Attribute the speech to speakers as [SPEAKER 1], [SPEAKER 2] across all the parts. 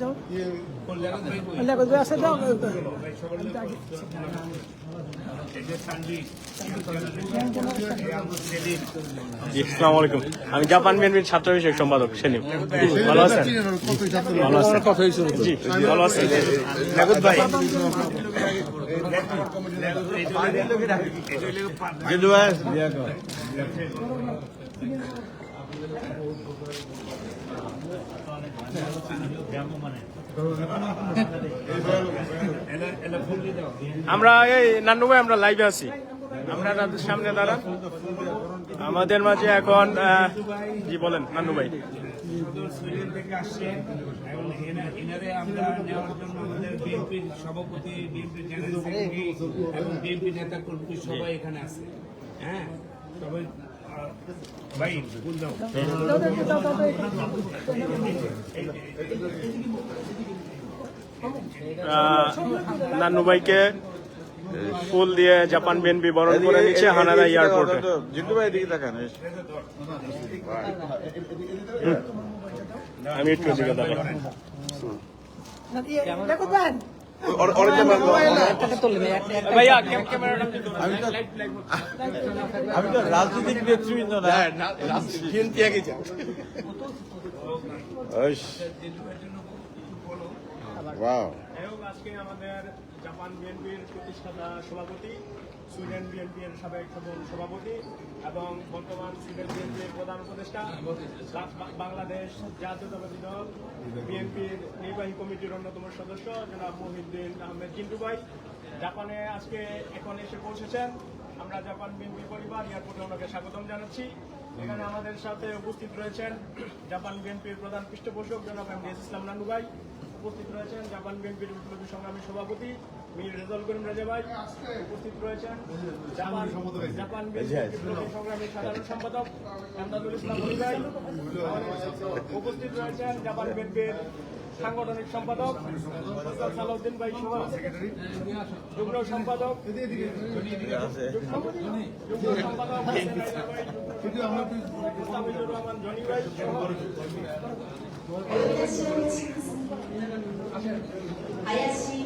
[SPEAKER 1] যাও। লেখক ভাই আছে যাও।
[SPEAKER 2] আসসালামু আলাইকুম। আমি জাপান বিএনপির ছাত্র বিষয়ক সম্পাদক সেলিম। ভালো আছেন? ভালো আছেন। জি ভালো আছেন। ভাই। আমরা এই নান্নু ভাই আমরা লাইভে আছি। আমরা আপনাদের সামনে দাঁড়ান। আমাদের মাঝে এখন জি, বলেন নান্নু ভাই
[SPEAKER 3] সভাপতি বিএনপি নেতা কর্মী সবাই এখানে আছে। হ্যাঁ? সবাই ভাই ফুল দাও
[SPEAKER 2] নান্নু ভাইকে ফুল দিয়ে জাপান বিএনপি বরণ করে নিচ্ছে হানাদা এয়ারপোর্টে।
[SPEAKER 4] জিন্টু ভাই এদিকে তাকান
[SPEAKER 2] আমি একটু দিকে দাঁড়াবো
[SPEAKER 4] আমি তো রাজনৈতিক নেতৃবৃন্দ না।
[SPEAKER 2] আজকে আমাদের জাপান বিএনপির প্রতিষ্ঠাতা সভাপতি সুইডেন বিএনপির সাবেক সভাপতি এবং বর্তমান সুইডেন বিএনপির প্রধান উপদেষ্টা বাংলাদেশ জাতীয়তাবাদী দল, বিএনপির নির্বাহী কমিটির অন্যতম সদস্য, জনাব মহিউদ্দিন আহমেদ চিন্টু ভাই। জাপানে আজকে এখন এসে পৌঁছেছেন। আমরা জাপান বিএনপি পরিবার এয়ারপোর্টে ওনাকে স্বাগতম জানাচ্ছি। এখানে আমাদের সাথে উপস্থিত রয়েছেন জাপান বিএনপির প্রধান পৃষ্ঠপোষক, জনাব এমডিএস ইসলাম নানু ভাই। উপস্থিত রয়েছেন জাপান বিএনপির বিপ্লবী সংগ্রামী সভাপতি মীর করিম রাজা ভাই। উপস্থিত রয়েছেন জাপান জাপান সংগ্রামী সাধারণ সম্পাদক ইসলাম ভাই। উপস্থিত রয়েছেন জাপান বিএনপির সাংগঠনিক সম্পাদক সালাউদ্দিন ভাই সহ যুগ্ম সম্পাদক যুগ্ম সম্পাদক মুস্তাফিজুর রহমান জনি ভাই সহ
[SPEAKER 5] 林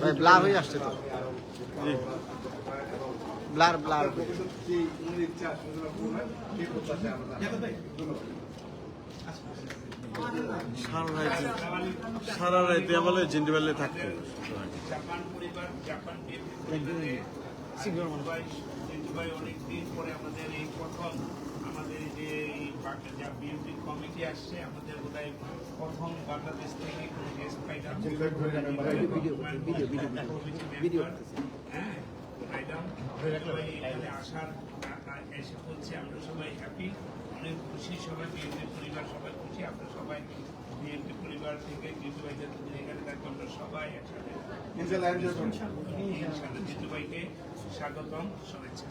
[SPEAKER 4] ভাই ব্লার হয়ে আসছে তো। ব্লার ব্লার সারা রাইতে সারা রাইতে বলে জিন্ডিবেলে থাকতে।
[SPEAKER 3] অনেকদিন পরে আমাদের এই প্রথম আমাদের যে এই বিএনপি কমিটি আসছে আমাদের বোধহয় প্রথম বাংলাদেশ থেকে কোনো গেস্ট পাইলাম। হ্যাঁ পাইলাম। এখানে আসার এসে বলছে আমরা সবাই হ্যাপি অনেক খুশি সবাই বিএনপি পরিবার সবাই খুশি। আমরা সবাই বিএনপি পরিবার থেকে জিতু ভাই এখানে থাকব আমরা সবাই একসাথে। জিতু ভাইকে স্বাগতম শুভেচ্ছা।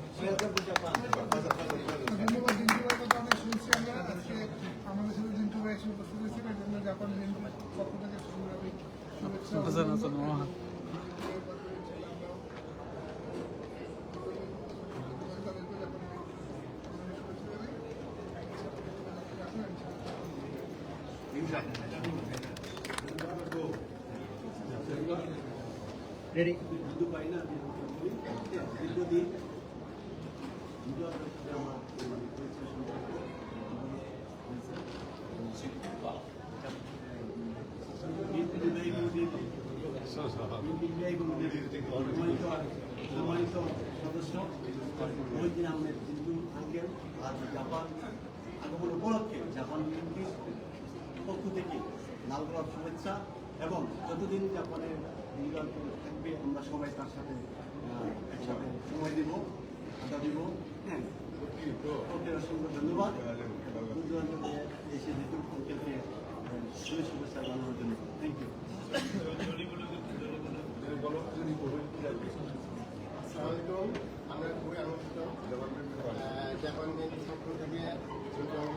[SPEAKER 6] আমাদের সাথে জিন্টু ভাই এসে উপস্থিত হয়েছে জন্য জাপান পক্ষ থেকে শুভেচ্ছা
[SPEAKER 7] সম্মানিত সদস্য মহিদিন আহমেদ জিন্দু আঙ্কেল আর জাপান আগমন উপলক্ষে জাপান বিএনপির পক্ষ থেকে লাল গোলাপ শুভেচ্ছা এবং যতদিন জাপানের থাকবে আমরা সবাই তার সাথে একসাথে সময় দিব আড্ডা দিব হ্যাঁ ওকে অসংখ্য ধন্যবাদ এসে দেখুন কলকাতায় শুভে শুভেচ্ছা
[SPEAKER 8] জানানোর জন্য থ্যাংক ইউ আমরা খুবই আনন্দিত জাপানের সম্পর্ক থেকে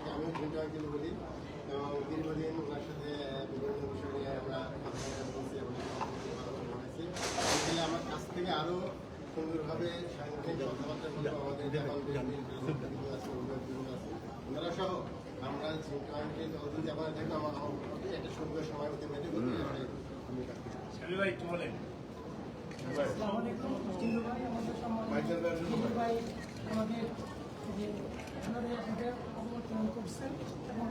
[SPEAKER 8] আমি ছোট অঙ্কে বলি তো দীর্ঘদিন ওনার সাথে বিভিন্ন বিষয় নিয়ে আমরা বলছি এবং আমার কাছ থেকে আরও আছে ওনারা সহ আমরা
[SPEAKER 3] থাকব আমার একটা সুন্দর সময় হতে আমি কাজ
[SPEAKER 1] আসসালামু আলাইকুম। ভাই আমাদের সম্মানিত ভাই আমাদের যে আমাদের অবলম্বন করছেন এবং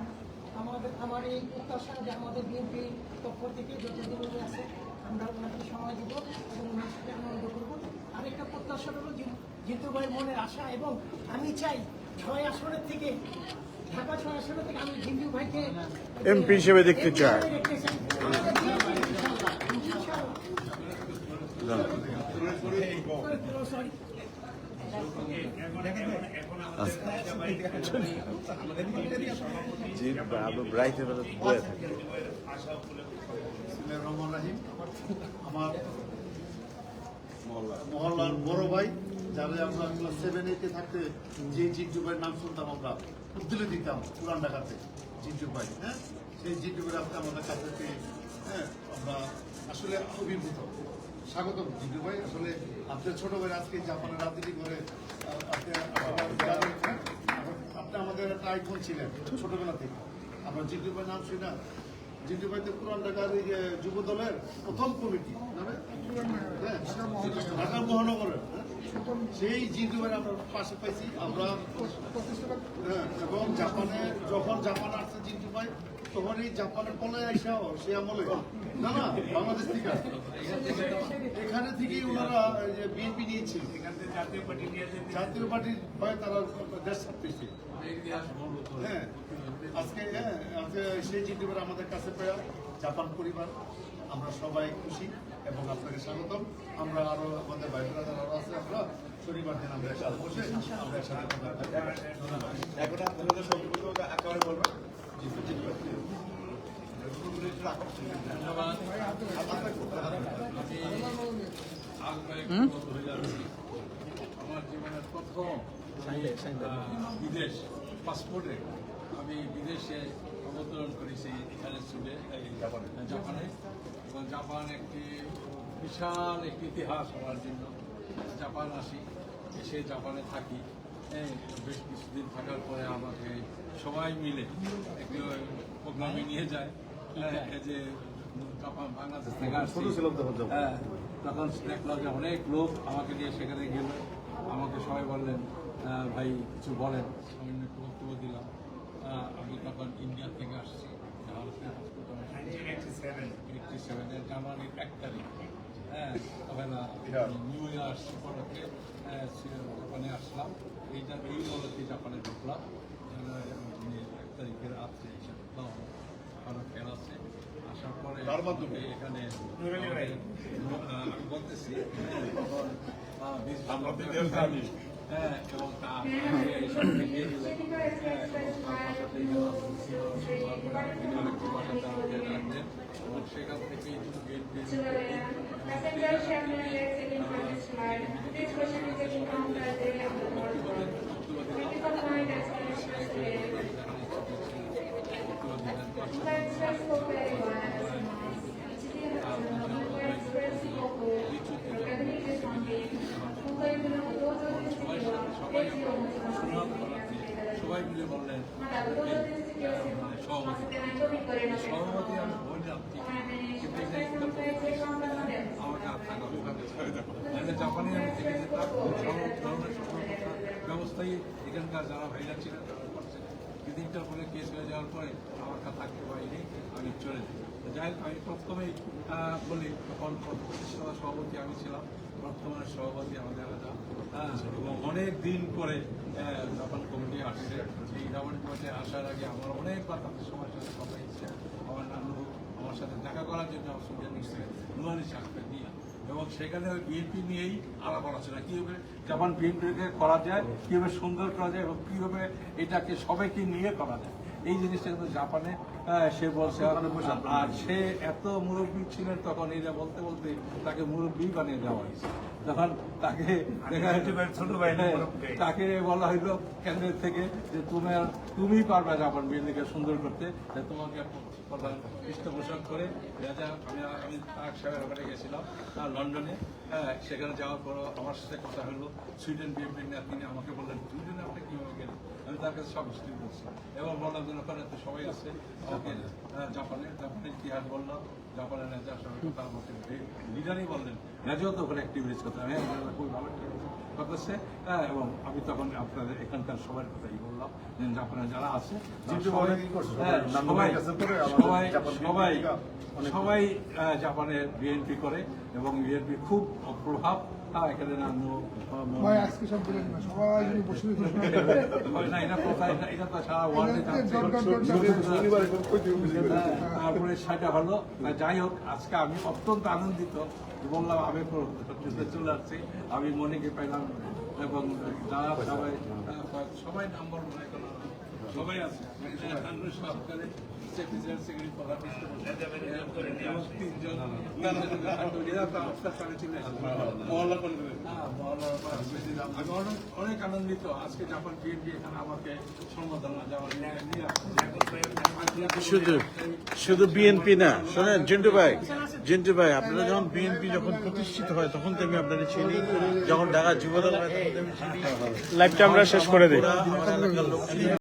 [SPEAKER 1] আমাদের আমার এই প্রত্যাশা যে আমাদের বিএনপি পক্ষ থেকে যতদিন উনি আছে আমরা ওনাকে সময় দিব এবং ওনার সাথে আনন্দ করব। হলো জিতু ভাইয়ের মনের আশা এবং আমি চাই ছয় আসনের থেকে ঢাকা ছয় আসনের থেকে আমি জিন্দু ভাইকে
[SPEAKER 4] এমপি হিসেবে দেখতে চাই।
[SPEAKER 7] রাহিম আমার মহল্লার বড় ভাই যারা আমরা ক্লাস সেভেন এইটে থাকতে যে জিন্টু ভাইয়ের নাম শুনতাম আমরা উদ্দিলে দিতাম পুরান ঢাকাতে জিন্টু ভাই হ্যাঁ? সেই জিন্টু ভাই আজকে আমাদের কাছে পেয়ে, হ্যাঁ আমরা আসলে অভিভূত। স্বাগতম জিন্টু ভাই আসলে আপনার ছোট ভাই আজকে জাপানের রাজনীতি করে হ্যাঁ, আপনি আমাদের একটা আইকন ছিলেন ছোটবেলা থেকে। আমরা জিন্টু ভাই নাম শুনি না। জিন্টু ভাই তো পুরান ঢাকার এই যে যুব দলের প্রথম কমিটি। ঢাকা মহানগরের হ্যাঁ? সেই ভাই আমরা পাশে পাইছি আমরা হ্যাঁ, এবং জাপানে যখন জাপান আসছে জিন্টু ভাই তখন এই জাপানের পলায় আইসাও সে আমলে। না না বাংলাদেশ থেকে। এখানে থেকেই ওনারা বিএনপি
[SPEAKER 3] থেকে জাতীয় পার্টি
[SPEAKER 7] জাতীয় পার্টির ভয়ে তারা দেশ ছাড়তেছে। হ্যাঁ আজকে হ্যাঁ আজকে সেই জিনিসগুলো আমাদের কাছে পেয়ে জাপান পরিবার আমরা সবাই খুশি। স্বাগতম। আমরা আরও আমাদের ভাই ব্রাদার আরও আছে আমরা শনিবার দিন আমরা একসাথে বসে আমরা একসাথে
[SPEAKER 8] এখন আপনাদের বলবেন।
[SPEAKER 9] আমার জীবনের প্রথম বিদেশ পাসপোর্টে আমি বিদেশে অবতরণ করেছি এখানে জাপানে। জাপানে এবং জাপান একটি বিশাল একটি ইতিহাস আমার জন্য জাপান আসি এসে জাপানে থাকি। হ্যাঁ, বেশ কিছুদিন থাকার পরে আমাকে সবাই মিলে একটু প্রোগ্রামে নিয়ে যায়। হ্যাঁ, এই যে জাপান বাংলাদেশ থেকে আসছি। হ্যাঁ, তখন দেখলাম যে অনেক লোক আমাকে নিয়ে সেখানে গেল। আমাকে সবাই বললেন ভাই কিছু বলেন। আমি একটু বক্তব্য দিলাম। আমি তখন ইন্ডিয়া থেকে আসছি। ভারতের হাসপাতালে এইটটি সেভেনের জানুয়ারির এক তারিখ। নিউ ইয়ার উপলক্ষে জাপানে আসলাম এইটা এই উপলক্ষে জাপানে ঢুকলাম এক তারিখের রাত্রে এসে ঢুকলাম আমার ফের আছে আসার পরে আমাকে এখানে আমাদের, আহ, আমি বলতেছি হ্যাঁ, তখন আহ, বেশ ভালো হ্যাঁ এবং তা এই সব এগিয়ে দিলেন হ্যাঁ এবং তার পাশাতে গেলাম আরেকটি বাসাতে আমাকে রাখলেন এবং সেখান থেকেই বিএনপির সবাই সবাই সুনাম করাতে সবাই মিলে বললেন মানে সহমতি সহমতি আমি বললাম ঠিক কিন্তু এখানে একটা আমাকে আর মানে জাপানে আমি থেকে যেতাম এখানকার যারা ভাইরা ছিলেন তারা করছেন কিন্তু ইন্টারপোলে কেস হয়ে যাওয়ার পরে আমার কাছে থাকতে পারিনি আমি চলে যাই যাই আমি প্রথমেই বলি তখন প্রতিষ্ঠাতা সভাপতি আমি ছিলাম বর্তমানে সভাপতি আমাদের হ্যাঁ, এবং অনেক দিন পরে জাপান কমিটি আসছে এই জাপান কমিটি আসার আগে আমার অনেকবার তাদের সবার সাথে কথা হচ্ছে আমার নানু আমার সাথে দেখা করার জন্য আমার সঙ্গে নিচ্ছে নুয়ানি নিয়ে এবং সেখানে বিএনপি নিয়েই আলাপ আলোচনা, কীভাবে যেমন বিএনপিকে করা যায়, কীভাবে সুন্দর করা যায় এবং কীভাবে এটাকে সবাইকে নিয়ে করা যায়। এই জিনিসটা কিন্তু জাপানে সে বলছে আর সে এত মুরব্বী ছিলেন তখন এরা বলতে বলতে তাকে মুরব্বী বানিয়ে দেওয়া হয়েছে। তখন তাকে দেখা হ্যাঁ, তাকে বলা হইল কেন্দ্রের থেকে যে তুমি তুমি পারবে জাপান বিএনপিকে সুন্দর করতে তাই তোমাকে প্রধান পৃষ্ঠপোষক করে আমি আমি তার সাহেবের ওখানে গেছিলাম লন্ডনে হ্যাঁ, সেখানে যাওয়ার পর আমার সাথে কথা হলো। সুইডেন বিএনপির তিনি আমাকে বললেন সুইডেনে আপনি কীভাবে গেলেন? আমি তার কাছে সব হিস্ট্রি বলছি। এবং বললাম যে ওখানে তো সবাই আছে। আমাকে জাপানে জাপানের ইতিহাস বললাম জাপানের নেতার সঙ্গে কথা আমাকে লিডারই বললেন তো ওখানে অ্যাক্টিভিটিস করতে আমি খুবই ভালো করতেছে হ্যাঁ এবং আমি তখন আপনাদের এখানকার সবার কথাই বললাম যে জাপানে যারা আছে সবাই হ্যাঁ, সবাই সবাই সবাই বিএনপি করে এবং বিএনপি খুব প্রভাব হ্যাঁ,
[SPEAKER 6] ভাই আজকে সব দিলেন না সবাই যদি বসে
[SPEAKER 9] হ্যাঁ, তারপরে সেটা হলো যাই হোক আজকে আমি অত্যন্ত আনন্দিত। বললাম আমি চলে আসছি আমি মনিকে পেলাম এবং যারা সবাই সবাই নাম্বার মনে করলাম সবাই আছে। হ্যাঁ, অনেক আনন্দিত আজকে বিএনপি এখানে আমাকে
[SPEAKER 4] শুধু শুধু বিএনপি না শোনেন জিন্টু ভাই জিন্টু ভাই আপনারা যখন বিএনপি যখন প্রতিষ্ঠিত হয় তখন তো আমি আপনাদের চিনি যখন ঢাকা যুবদল হয়
[SPEAKER 2] লাইভটা আমরা শেষ করে দিই